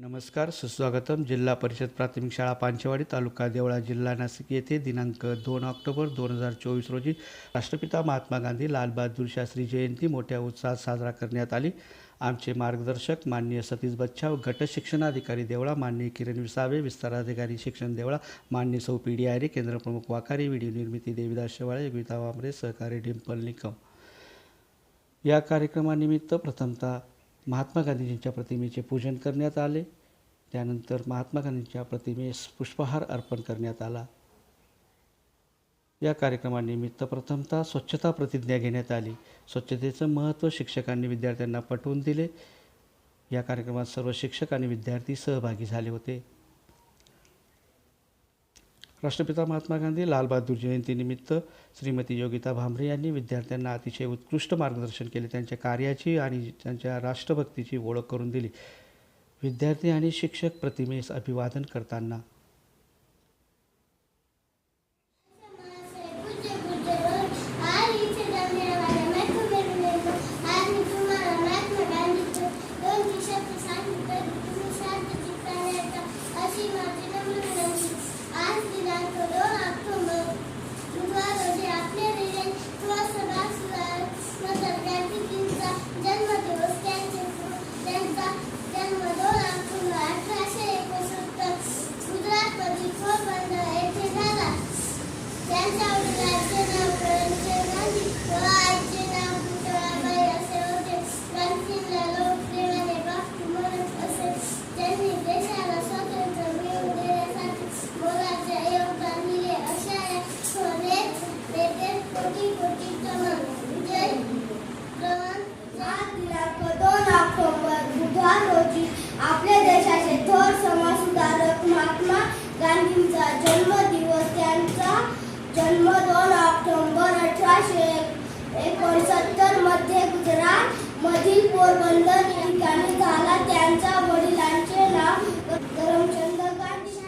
नमस्कार सुस्वागतम. जिल्हा परिषद प्राथमिक शाळा पांचेवाडी तालुका देवळा जिल्हा नाशिक येथे दिनांक दोन ऑक्टोबर दोन हजार चोवीस रोजी राष्ट्रपिता महात्मा गांधी लालबहादूर शास्त्री जयंती मोठ्या उत्साहात साजरा करण्यात आली. आमचे मार्गदर्शक माननीय सतीश बच्छाव गट शिक्षणाधिकारी देवळा माननीय किरण विसावे विस्ताराधिकारी शिक्षण देवळा माननीय सौ पी डी आयरे केंद्रप्रमुख वाकारी व्हिडिओ निर्मिती देविदास शेवाळे योगिता वांबरे सहकारी डिंपल निकम. या कार्यक्रमानिमित्त प्रथमतः महात्मा गांधीजींच्या प्रतिमेचे पूजन करण्यात आले. त्यानंतर महात्मा गांधींच्या प्रतिमेस पुष्पहार अर्पण करण्यात आला. या कार्यक्रमानिमित्त प्रथमतः स्वच्छता प्रतिज्ञा घेण्यात आली. स्वच्छतेचं महत्त्व शिक्षकांनी विद्यार्थ्यांना पटवून दिले. या कार्यक्रमात सर्व शिक्षक आणि विद्यार्थी सहभागी झाले होते. राष्ट्रपिता महात्मा गांधी लालबहादूर जयंतीनिमित्त श्रीमती योगिता भांबरे यांनी विद्यार्थ्यांना अतिशय उत्कृष्ट मार्गदर्शन केले. त्यांच्या कार्याची आणि त्यांच्या राष्ट्रभक्तीची ओळख करून दिली. विद्यार्थी आणि शिक्षक प्रतिमेस अभिवादन करताना होती आपल्या देशाचे थोर समाजसुधारक महात्मा गांधींचा जन्मदिवस त्यांचा जन्म दोन ऑक्टोंबर अठराशे एकोणसत्तरमध्ये गुजरात मधील पोरबंदर ठिकाणी झाला त्यांच्या वडिलांचे नाव करमचंद गांधी